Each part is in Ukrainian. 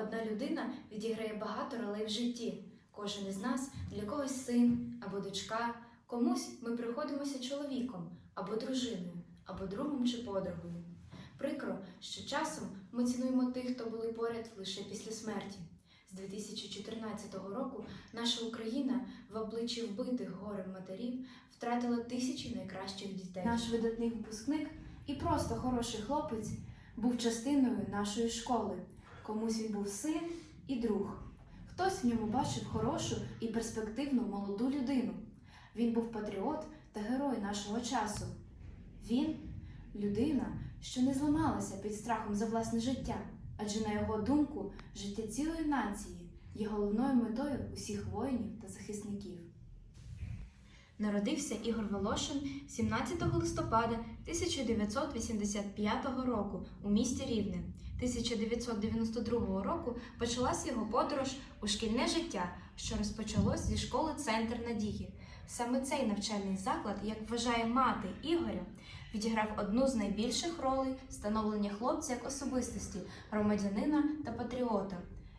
Одна людина відіграє багато ролей в житті. Кожен із нас для когось син або дочка, комусь ми приходимося чоловіком або дружиною, або другом чи подругою. Прикро, що часом ми цінуємо тих, хто були поряд лише після смерті. З 2014 року наша Україна в обличчі вбитих горем матерів втратила тисячі найкращих дітей. Наш видатний випускник і просто хороший хлопець був частиною нашої школи. Комусь він був син і друг. Хтось в ньому бачив хорошу і перспективну молоду людину. Він був патріот та герой нашого часу. Він людина, що не зламалася під страхом за власне життя, адже на його думку, життя цілої нації є головною метою усіх воїнів та захисників. Народився Ігор Волошин 17 листопада 1985 року у місті Рівне. 1992 року почалася його подорож у шкільне життя, що розпочалось зі школи Центр Надії. Саме цей навчальний заклад, як вважає мати Ігоря, відіграв одну з найбільших ролей становлення хлопця як особистості, громадянина та патріота.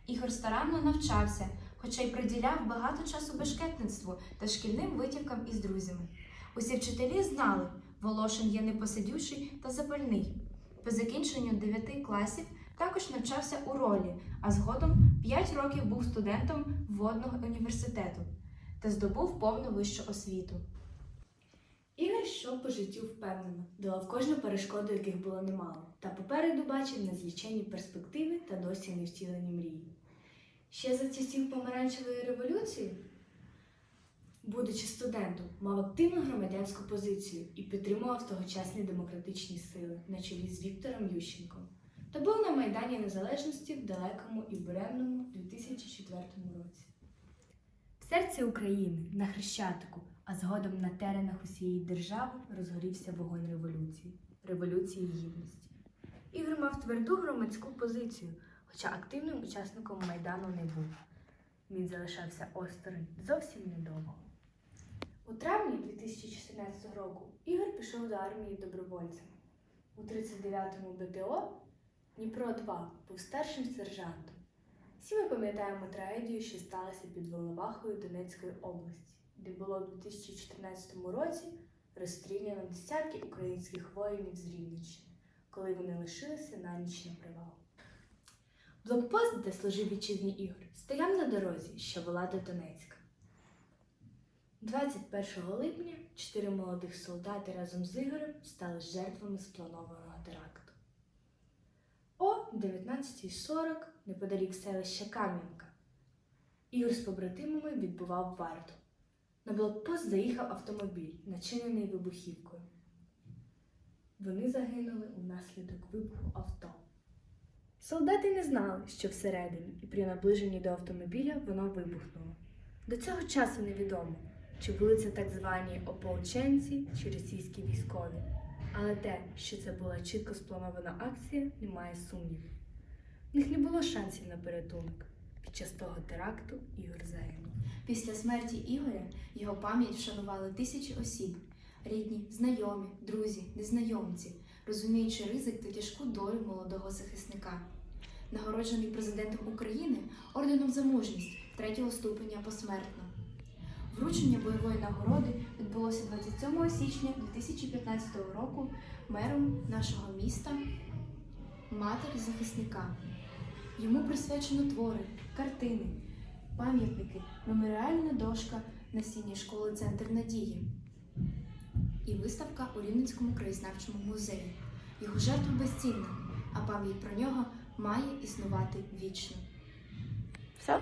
Ігор старанно навчався, хоча й приділяв багато часу бешкетництву та шкільним витівкам із друзями. Усі вчителі знали, Волошин є непосидючий та запальний. По закінченню 9 класів також навчався у ролі, а згодом 5 років був студентом водного університету та здобув повну вищу освіту. Ігор йшов по життю впевнено, долав кожну перешкоду, яких було немало, та попереду бачив незліченні перспективи та досі не втілені мрії. Ще за часів помаранчевої революції, будучи студентом, мав активну громадянську позицію і підтримував тогочасні демократичні сили на чолі з Віктором Ющенком. Та був на Майдані Незалежності в далекому і буремному 2004 році. В серці України, на Хрещатику, а згодом на теренах усієї держави розгорівся вогонь революції, революції гідності. Ігор мав тверду громадську позицію, хоча активним учасником Майдану не був. Він залишався осторонь зовсім недовго. У травні 2014 року Ігор пішов до армії добровольцем. У 39-му БТО Дніпро 2 був старшим сержантом. Всі ми пам'ятаємо трагедію, що сталася під Волновахою Донецької області, де було у 2014 році розстріляно десятки українських воїнів з Рівненщини, коли вони лишилися на ніч на привал. Блокпост, де служив вітчизні ігор, стояв на дорозі, що вела до Донецька. 21 липня чотири молодих солдати разом з Ігорем стали жертвами спланованого теракту. О 19.40 неподалік селища Кам'янка. Ігор з побратимами відбував варту. На блокпост заїхав автомобіль, начинений вибухівкою. Вони загинули внаслідок вибуху авто. Солдати не знали, що всередині, і при наближенні до автомобіля воно вибухнуло. До цього часу невідомо, чи були це так звані ополченці чи російські військові. Але те, що це була чітко спланована акція, немає сумнівів. В них не було шансів на порятунок. Під час того теракту Ігор загинув. Після смерті Ігоря його пам'ять вшанували тисячі осіб, рідні, знайомі, друзі, незнайомці, розуміючи ризик та тяжку долю молодого захисника. Нагороджений президентом України орденом за мужність третього ступеня посмертно. Вручення бойової нагороди відбулося 27 січня 2015 року мером нашого міста Матері захисника. Йому присвячено твори, картини, пам'ятники, меморіальна дошка на стіні школи Центр Надії і виставка у Рівненському краєзнавчому музеї. Його жертва безцінна, а пам'ять про нього має існувати вічно. Все?